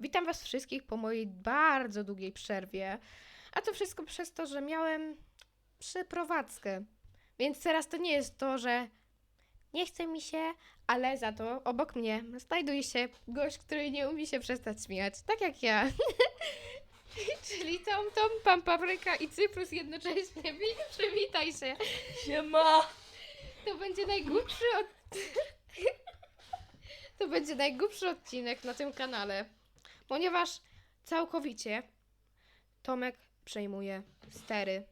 Witam Was wszystkich po mojej bardzo długiej przerwie. A to wszystko przez to, że miałem przeprowadzkę. Więc teraz to nie jest to, że nie chce mi się, ale za to obok mnie znajduje się gość, który nie umie się przestać śmiać. Tak jak ja. Czyli Tom Tom, Pan Papryka i Cyprus jednocześnie. Wi- Przywitaj się. Siema! To będzie najgłupszy od... To będzie najgłupszy odcinek na tym kanale, ponieważ całkowicie Tomek przejmuje stery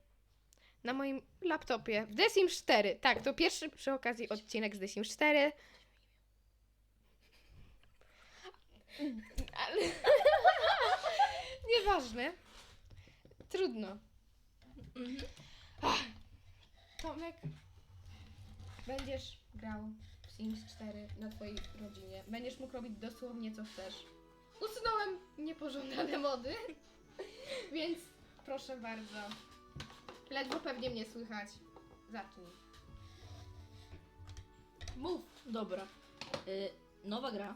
na moim laptopie w The Sims 4. Tak, to pierwszy przy okazji odcinek z The Sims 4. Ale... Nieważne. Trudno. Ach. Tomek, będziesz grał w Sims 4 na twojej rodzinie. Będziesz mógł robić dosłownie co chcesz. Usunąłem niepożądane mody, więc proszę bardzo. Ledwo pewnie mnie słychać. Zacznij. Mów. Dobra. Y, nowa gra.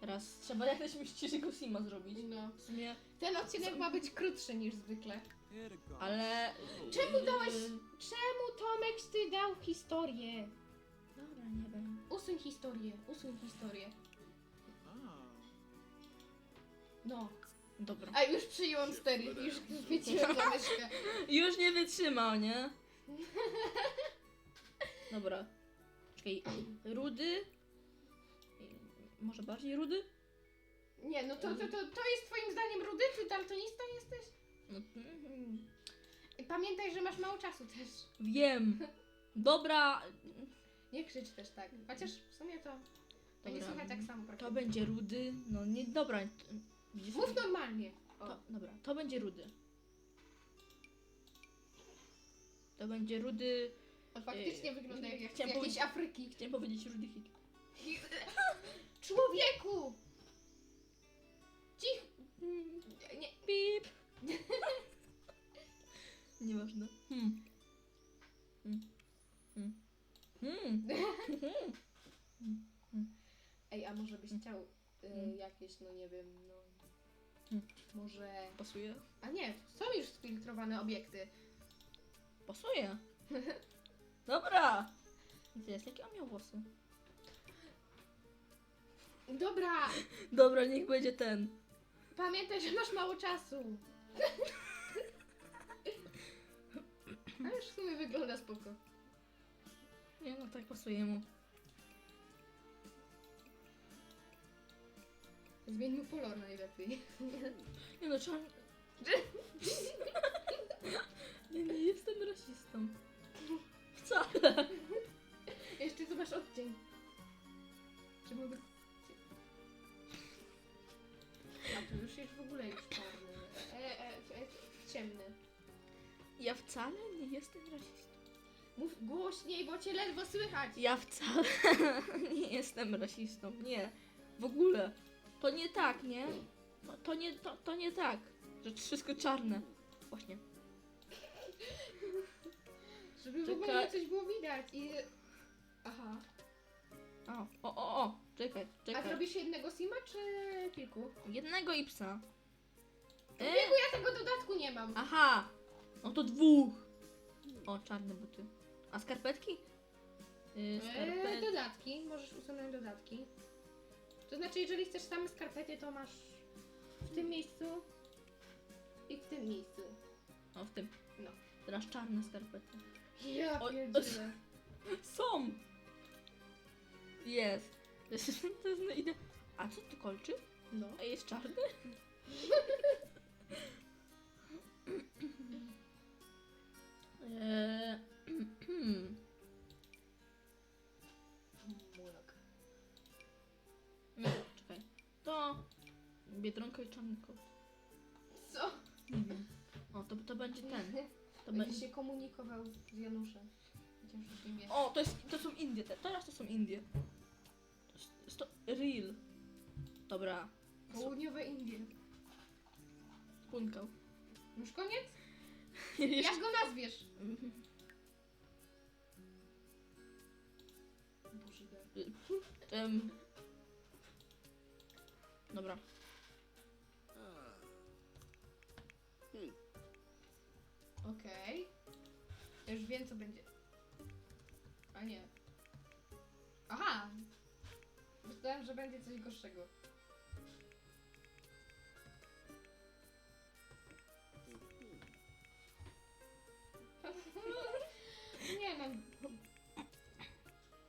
Teraz trzeba jak najśmieszniejszego Sima zrobić. No. W sumie, Ten odcinek ma być krótszy niż zwykle. ale... Czemu dałeś... y, Czemu Tomek ty dał historię? Dobra, nie wiem. Usuń historię, usuń historię. No. Dobra. A już przyjąłem stery, już za myszkę. Już nie wytrzymał, nie? Dobra. Czekaj, rudy? Może bardziej rudy? Nie, no to, to, to, to jest twoim zdaniem rudy? Ty daltonista jesteś? No, I Pamiętaj, że masz mało czasu też. wiem. Dobra, Nie krzycz też tak. Chociaż w sumie to, to nie Dobra. słychać tak samo. to praktycznie. będzie rudy. No nie, dobra. Widzisz? Mów normalnie. O. To, dobra, to będzie rudy. To będzie rudy. On faktycznie Yy, wygląda jak, jak z chciałem jakiejś powiedzieć- Afryki. Chciałem powiedzieć rudy hit. Człowieku! Cich! Nie, Pip. Nieważne. Hmm. Hmm. Hmm. Hmm. Ej, a może byś chciał y, Mm. jakieś, no nie wiem, no... Może... Pasuje? A nie, są już sfiltrowane obiekty. Pasuje. Dobra. Wiesz, jakie on miał włosy? Dobra, Dobra, niech będzie ten. pamiętaj, że masz mało czasu. Ale już w sumie wygląda spoko. Nie no, tak pasuje mu. Zmień mu kolor najlepiej. Nie no, trzeba... Nie, nie jestem rasistą. Wcale. Jeszcze zobacz odcień. Czy mogę... A tu już jest w ogóle już czarny. E, e, e, ciemny. Ja wcale nie jestem rasistą. Mów głośniej, bo cię ledwo słychać. Ja wcale nie jestem rasistą. Nie. W ogóle. To nie tak, nie? No, to nie, to, to nie tak. Że wszystko czarne. Właśnie. Żeby w Czekaj. ogóle coś było widać i... Aha. O, o, o, o. Czekaj, A czekaj. zrobisz jednego sima czy kilku? Jednego i psa. E, Biegu, ja tego dodatku nie mam. aha. No to dwóch. O, czarne buty. A skarpetki? Eee, skarpet... dodatki, możesz usunąć dodatki. To znaczy, jeżeli chcesz same skarpety, to masz w tym miejscu i w tym miejscu. O, w tym. No. Teraz czarne skarpety. Ja O- pierdzielę. Są! Jest. To jest, to jest no ide... A co tu kolczy? No. A jest czarny? Eee, Biedronka i czarny kot. Co? Nie wiem. O, to, to będzie ten. To Będzie będzie... się komunikował z Januszem. Chociaż już nie wie. O, to, jest, to są Indie. te- Teraz to są Indie. To jest, to real. Dobra. Południowe Indie. Punkał. Już koniec? Jak go nazwiesz? Boże, Em, Dobra. Okej. Ja Już wiem, co będzie. A nie. Aha! Myślałem, że będzie coś gorszego. Nie no.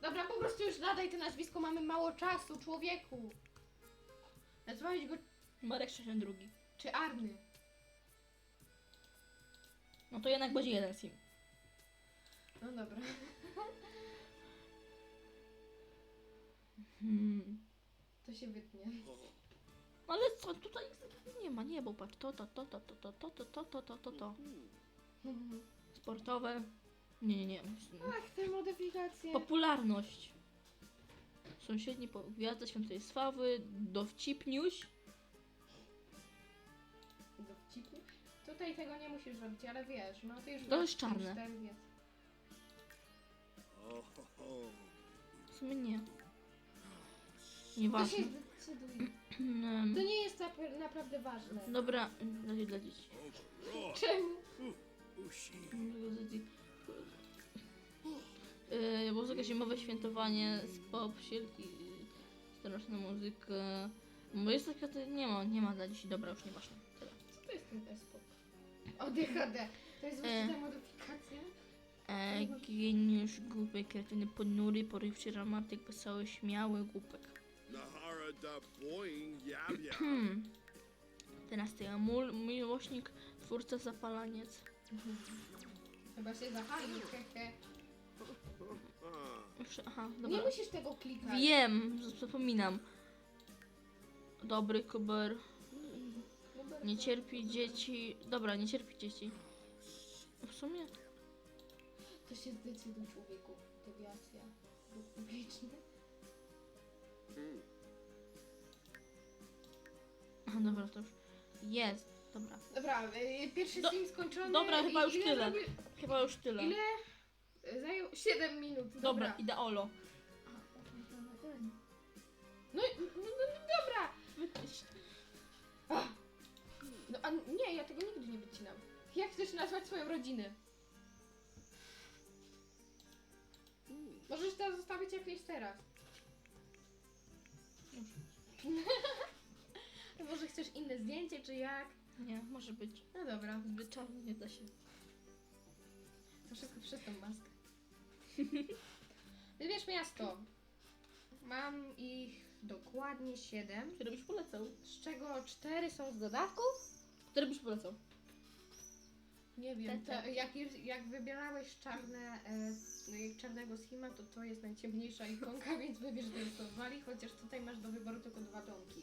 Dobra, po prostu już nadaj to nazwisko, mamy mało czasu, człowieku. Nazwałeś go Marek 62. czy Arny? No to jednak będzie jeden sim. No dobra. Hmm. To się wytnie. Ale co, tutaj nie ma, nie, bo patrz, to, to, to, to, to, to, to, to, to, to, to, to, to. Sportowe. Nie, nie, nie. Ach, te modyfikacje. Popularność. Sąsiedni po Gwiazda Świętej Sławy, Dowcipniuś. Tutaj tego nie musisz robić, ale wiesz, no to już... To jest czarne. ten wiec. W sumie nie. To się Nieważne. Hmm. To nie jest nap- naprawdę ważne. Dobra, dla dzieci, dla dzieci. Czemu? Dla dzieci. Yy, muzyka zimowe świętowanie, pop, sielki, staroczna muzyka. Bo jest taka, to nie ma, nie ma dla dzieci, dobra, już nieważne. Tyle. Co to jest ten espok? O, DHD. To jest właśnie ta modyfikacja? E, geniusz, głupek, kreatyny, ponury, porywczy, romantyk, wesoły, śmiały, głupek. Nahara da boing yab. Hmm. Teraz miłośnik, twórca, zapalaniec. Chyba się zahalił, hehe. Ah, aha, Nie dobra. musisz tego klikać. Wiem, zapominam. Dobry kuber, nie cierpi dzieci. Dobra, nie cierpi dzieci. W sumie. To się zdecyduj, człowieku. Dewiacja. Ruch publiczny. Aha, dobra, to już jest. Dobra. Dobra, y, pierwszy Do- stream skończony. dobra, I chyba już ile tyle. zrobi- Chyba już tyle. Ile? Zajął 7 minut. Dobra. Dobra, idę Olo. No, i- no, no, no dobra. Ach. No a nie, ja tego nigdy nie wycinam. Jak chcesz nazwać swoją rodzinę? Możesz to zostawić jak jest teraz. Może chcesz inne zdjęcie, czy jak? Nie, może być. No dobra, Zbyt czarno nie da się. to wszystko przez tą maskę. Wybierz miasto. Mam ich dokładnie 7, Który byś polecał? z czego 4 są z dodatków. Który byś polecał? Nie wiem, Te- te. to, jak, jak wybierałeś czarne, e, no jak czarnego schema, to to jest najciemniejsza ikonka, więc wybierz wali, chociaż tutaj masz do wyboru tylko dwa domki.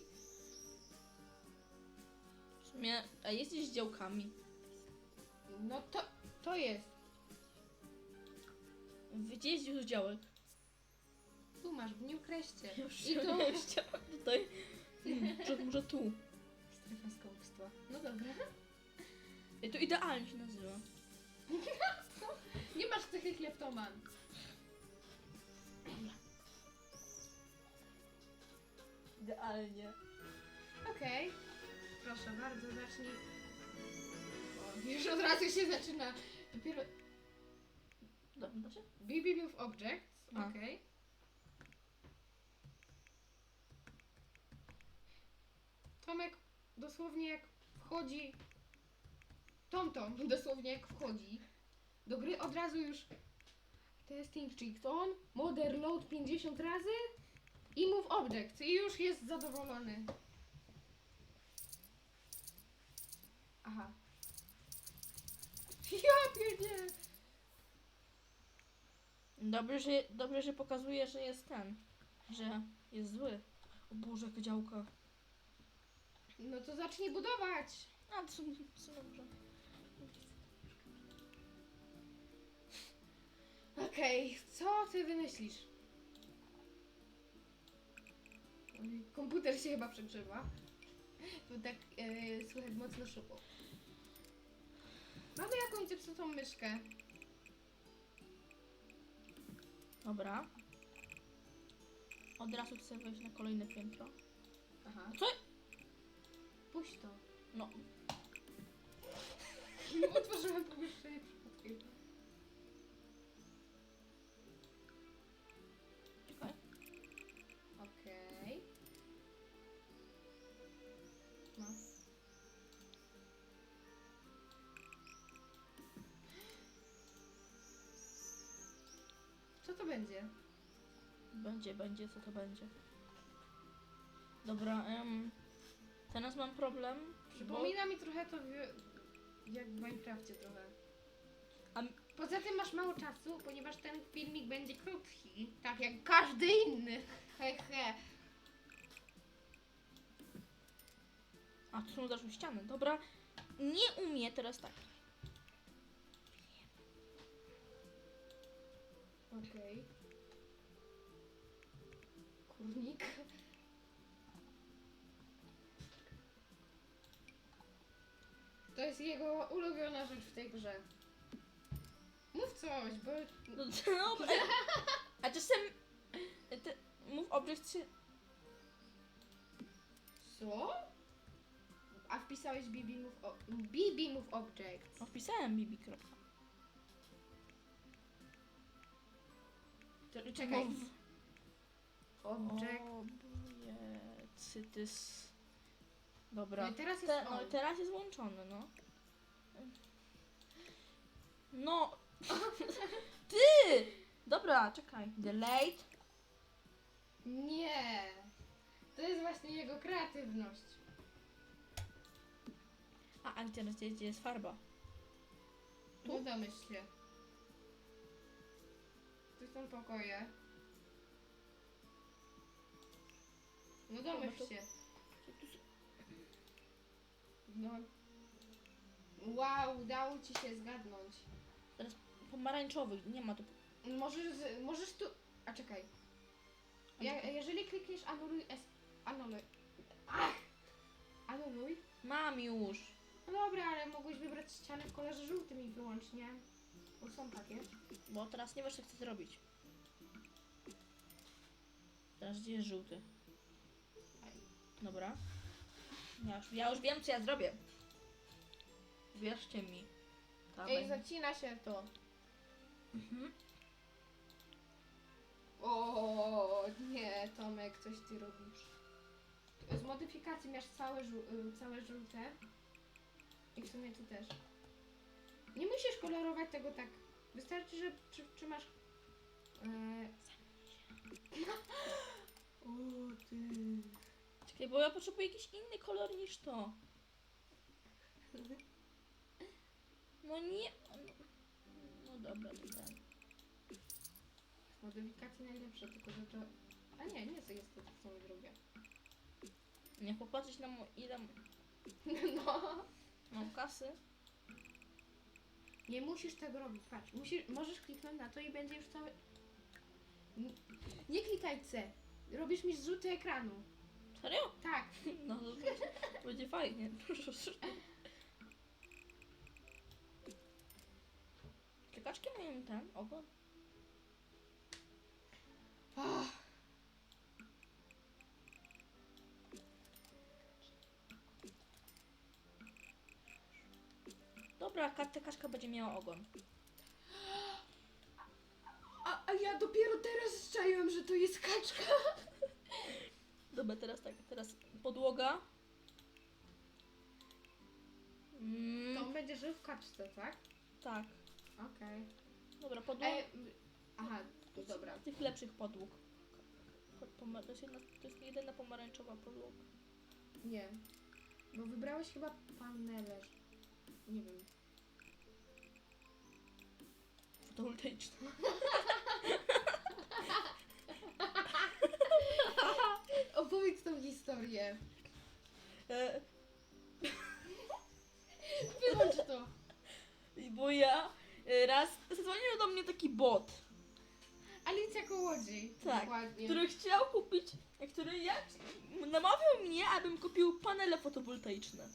W sumie, a jesteś z działkami. No to, to jest. Gdzie jest już działek? Tu masz, w New Creście. Już I tu tutaj. Hmm, może tu. No dobra. I to idealnie się nazywa. Nie masz cechy kleptoman. Idealnie. Okej. Proszę bardzo, zacznij. O, już od razu się zaczyna. Dopiero... Się? BB Move Objects. A. Okej. Tomek dosłownie jak wchodzi. Tom Tom dosłownie jak wchodzi do gry od razu już testing checked on, modern load 50 razy i move object i już jest zadowolony. Aha. Ja pierdzielę. Dobrze, że, dobrze, że pokazuje, że jest ten. Że jest zły. O Boże, jaka działka. No to zacznij budować. A, to są, to dobrze. Okej, co ty wymyślisz? Oj, Komputer się chyba przegrzewa. Bo tak e, słychać mocno szupu. Mamy jakąś zepsutą myszkę. Dobra. Od razu chcę wejść na kolejne piętro. Aha. Co? Puść to. No. Otworzyłam pomieszczenie przypadkiem. Czekaj. Okej. No. Co to będzie? Będzie, będzie, co to będzie. Dobra, em, teraz mam problem. Bo, Przypomina mi trochę to w- jak w Minecrafcie trochę. A m- Poza tym masz mało czasu, ponieważ ten filmik będzie krótki. Tak jak każdy inny. He he. a, tu są zaszły ściany. Dobra, nie umie teraz tak. Okej. Kurnik. To jest jego ulubiona rzecz w tej grze. Mów coś, bo... No, dobra. A czasem... Te, move object się... Co? A wpisałeś BB Move, o... BB Move Object. No, wpisałem Bibi. kropka. To, czekaj. Move Object. Obiecytys. No Dobra. i teraz jest Te, no, on. teraz jest włączony, no. No. Ty! Dobra, czekaj. Delayed. Nie. To jest właśnie jego kreatywność. A, a gdzie, gdzie, gdzie jest farba? Tu? No domyśl się. Tu są pokoje. No domyśl się. No. Wow, udało ci się zgadnąć. Pomarańczowy, nie ma tu. Możesz, z- możesz tu... A czekaj. Ja, jeżeli klikniesz anuluj... Es, anuluj... Ach! Anuluj? Mam już. No dobra, ale mogłeś wybrać ścianę w kolorze żółtym i wyłącznie. Bo są takie. Bo teraz nie wiesz, co chcę zrobić. Teraz gdzie jest żółty? Dobra. Ja już, ja już wiem, co ja zrobię. Wierzcie mi. Ta Ej, będzie- zacina się to. Mhm. O nie, Tomek, coś ty robisz. Z modyfikacji masz całe, żół- y, całe żółte. I w sumie ty też. Nie musisz kolorować tego tak. Wystarczy, że przy, trzymasz. E... O ty. Bo ja potrzebuję jakiś inny kolor niż to. No nie. No dobra. Z modyfikacji najlepsze, tylko że to. A nie, nie jest to są drugie. Niech popatrzeć na mo- ile No. mam kasy. Nie musisz tego robić, patrz. Musisz, możesz kliknąć na to i będzie już cały... N- Nie klikaj C. Robisz mi zrzuty ekranu. Serio? Tak. No to będzie, będzie fajnie. Czy kaczki mają ten ogon? Dobra, ta kaczka będzie miała ogon. A, a ja dopiero teraz zczaiłam, że to jest kaczka. Dobra, teraz tak, teraz podłoga. To Mm, on będzie żył w kaczce, tak? tak. Okej. Dobra, podłoga. Ej, m- Aha, to dobra. Tych lepszych podłóg. Pod pomar- to, jest jedna, to jest jedyna pomarańczowa podłoga. Nie. Bo wybrałeś chyba panele. Nie wiem. Fotowoltaiczna. Opowiedz tą historię. E, Wyłącz to. bo ja e, raz zadzwonił do mnie taki bot, Alicja Kołodziej. Tak, Dokładnie. który chciał kupić, który ja, namawiał mnie, abym kupił panele fotowoltaiczne.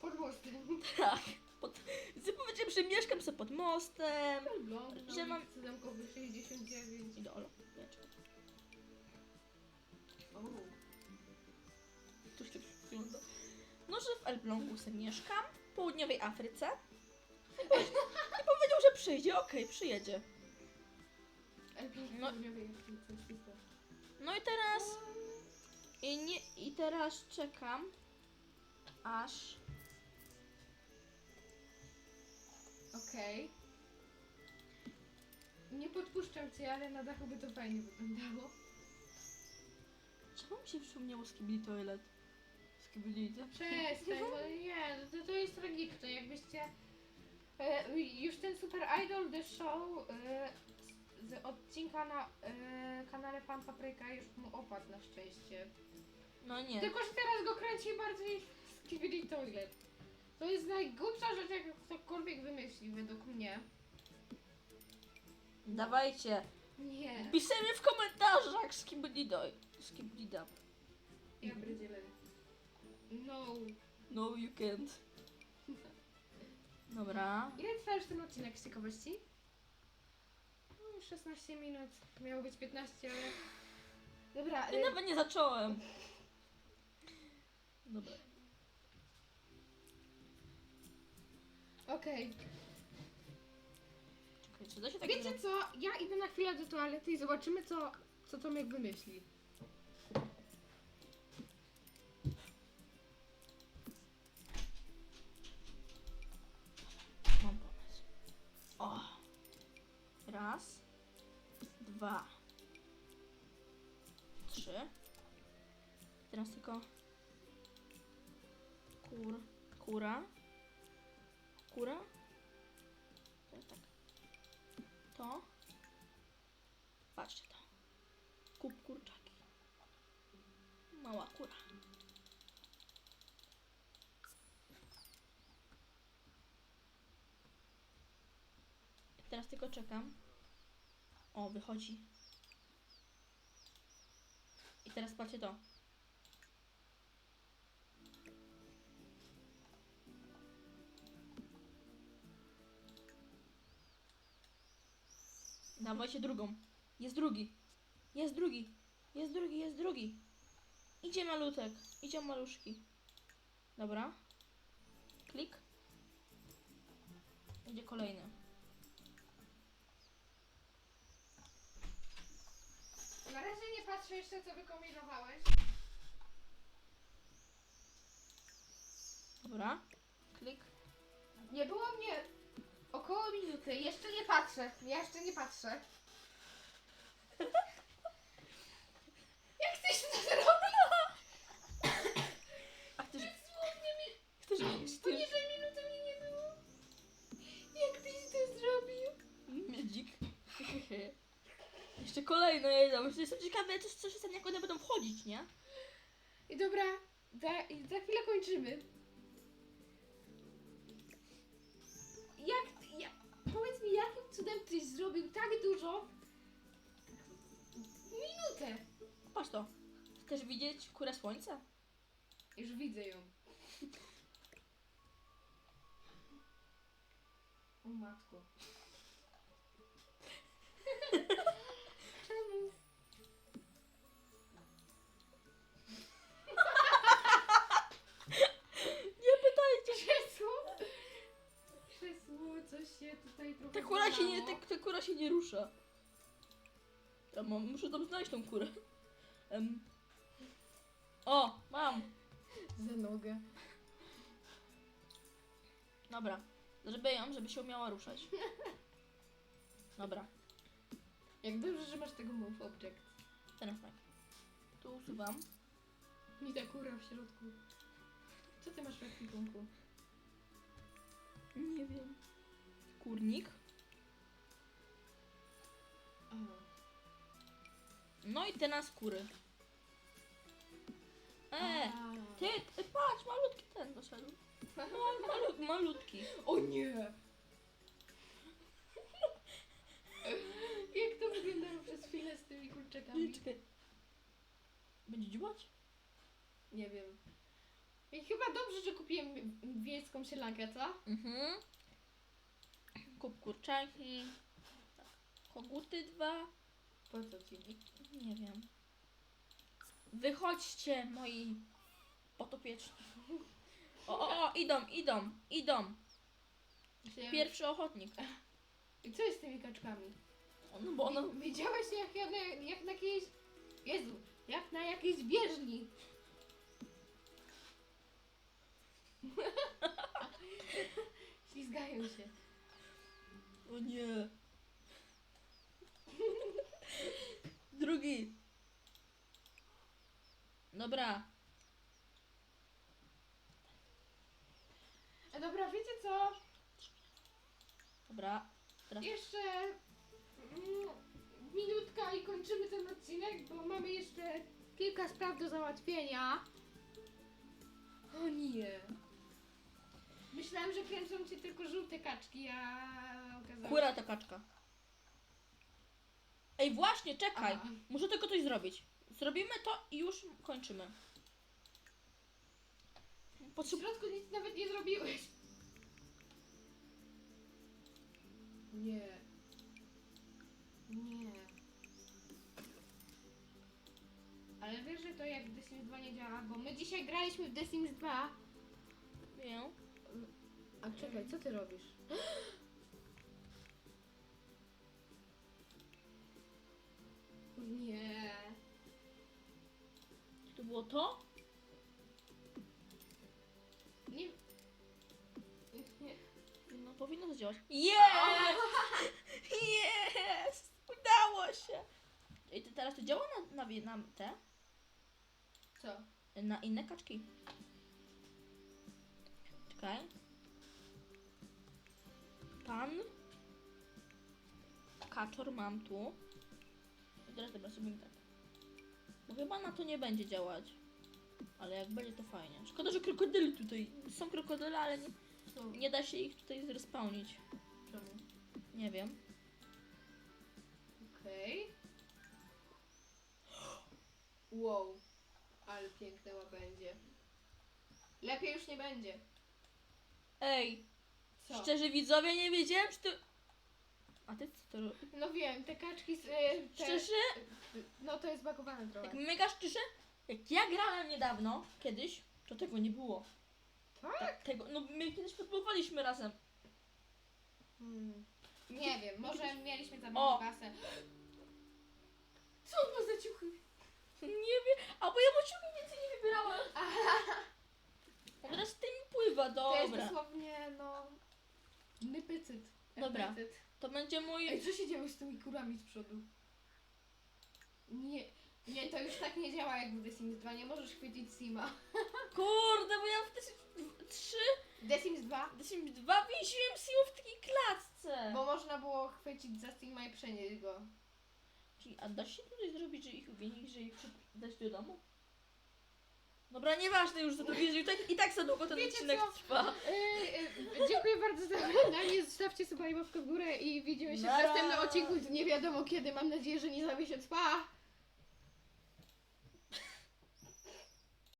Pod mostem. Tak. Pod, powiedziałem, że mieszkam sobie pod mostem. Blond, Że mam- mam... Zamkowy 69. I do Olo. Wieczór. O. No, że w Elblągu sobie mieszkam, w południowej Afryce. Nie powiedział, że przyjdzie, okej, przyjedzie. No. No i teraz... I, nie, I teraz czekam, aż... Okej. Nie podpuszczam cię, ale na dachu by to fajnie wyglądało. Czemu mi się przypomniało Skibidi Toilet? Skibidi... Przestań, bo nie, to, to jest tragiczne. Jakbyście e, już ten Super Idol The Show e, z, z odcinka na e, kanale Pan Papryka już mu opadł na szczęście. No nie. Tylko, że teraz go kręci bardziej Skibidi Toilet. To jest najgłupsza rzecz, jak ktokolwiek wymyśli, według mnie. Dawajcie. Nie. Piszemy w komentarzach Skibidi Doi. Skibidi. Ja. No. No you can't. Dobra. Ile trwa już ten odcinek z ciekawości? No, 16 minut. Miało być 15, ale... Dobra, Ja y, nawet nie zacząłem. Dobra. okej. Czekaj, czy da się tak Wiecie co? Ja idę na chwilę do toalety i zobaczymy, co, co Tomek wymyśli. Raz. Dwa. Trzy. Teraz tylko kur, kura. Kura. Teraz tak. To. Patrzcie to. Kup kurczaki. Mała kura. Teraz tylko czekam. O, wychodzi. I teraz patrzcie to. Dawajcie drugą. Jest drugi. Jest drugi. Jest drugi, jest drugi. Idzie malutek. Idzie maluszki. Dobra. Klik. Idzie kolejny. Na jeszcze, co wykombinowałeś. Dobra. Klik. Nie było mnie około minuty. Jeszcze nie patrzę. Ja jeszcze nie patrzę. Jak chcesz to zrobić? A chcesz, Dosłownie mi chcesz, poniżej Jeszcze kolejne jedą. Jestem ciekawy, co, co się stanie, jak one będą wchodzić, nie? I dobra, za, i za chwilę kończymy. Jak, ja, powiedz mi, jakim cudem tyś zrobił tak dużo w minutę? Patrz to. Chcesz widzieć kurę słońca? Już widzę ją. O matko. Się tutaj trochę Ta kura się nie, ta, ta kura się nie rusza. Ja mam, muszę tam znaleźć tą kurę. Em. O, mam. Za nogę. Dobra. Żeby ją, żeby się umiała ruszać. Dobra. Jak dobrze, że masz tego move object. Teraz tak. Tu usuwam. I ta kura w środku. Co ty masz w ekwipunku? Nie wiem. Kurnik. No i teraz kury. E, A. ty, ty patrz, malutki ten doszedł. Mal, malu, malutki. O nie! Jak to wyglądało przez chwilę z tymi kurczakami? Czekaj. Będzie dziubać? Nie wiem. I chyba dobrze, że kupiłem wiejską sielankę, co? Mhm. Kup kurczaki. Tak. Koguty dwa. Po co ci? Nie wiem. Wychodźcie, moi potopieczni. O, o, o, idą, idą, idą. Myślałem, Pierwszy ochotnik. I co jest z tymi kaczkami? No bo ono... Widziałeś jak, ja na, jak na jakiejś... Jezu, jak na jakiejś bieżni. Ślizgają się. O nie. Drugi. Dobra. A dobra, wiecie co? Dobra. Teraz Jeszcze mm, minutka i kończymy ten odcinek, bo mamy jeszcze kilka spraw do załatwienia. O nie. Myślałem, że kręcą cię tylko żółte kaczki, a Kura ta kaczka. Ej, właśnie, czekaj. Aha. Muszę tylko coś zrobić. Zrobimy to i już kończymy. W Potrzebuję... środku nic nawet nie zrobiłeś. Nie. Nie. Ale wiesz, że to jak w The Sims 2 nie działa, bo my dzisiaj graliśmy w The Sims 2. Wiem. A czekaj, co ty robisz? To? Nie. No powinno to działać. Jest! Jest! Udało się! I to teraz to działa na, na, na te? Co? Na inne kaczki. Czekaj. Pan. Kaczor mam tu. I teraz dobra, sobie tak. Chyba na to nie będzie działać. Ale jak będzie to fajnie. Szkoda, że krokodyli tutaj. Są krokodyle, ale nie, Co? nie da się ich tutaj zrespawnić. Czemu? Nie wiem. Okej. Wow. Ale piękne łapędzie. Lepiej już nie będzie. Ej, Co? szczerze widzowie, nie wiedziałem, czy to... A ty co to robisz? No wiem, te kaczki... z- e, Te, Szczerze? No to jest bagowane trochę. Tak mega szczerze, jak ja grałem niedawno, kiedyś, to tego nie było. Tak? Tego, no my kiedyś próbowaliśmy razem. Hmm. Nie wiem, może mieliśmy za O! mało kasę. Co on ma za ciuchy? Nie wiem, albo ja mu ciuchy więcej nie wybierałem. A teraz z tym pływa, To jest dobra. dosłownie, no... Nypycyt. Dobra. To będzie mój... Ej, co się działo z tymi kurami z przodu? Nie, nie, to już tak nie działa jak w The Sims 2, nie możesz chwycić Sima. Kurde, bo ja w Desim 3, The Sims 2, Desim 2 więziłem Simu w takiej klatce. bo można było chwycić za Sima i przenieść go. Czyli, a da się tutaj zrobić, że ich uwięzić, że ich dać do domu? Dobra, nieważne już, za to wiesz, i tak, i tak za długo ten Wiecie odcinek co? trwa. Yy, yy, dziękuję bardzo za oglądanie, zostawcie i łapkę w górę i widzimy się w Nara. następnym odcinku, nie wiadomo kiedy, mam nadzieję, że nie za miesiąc, pa!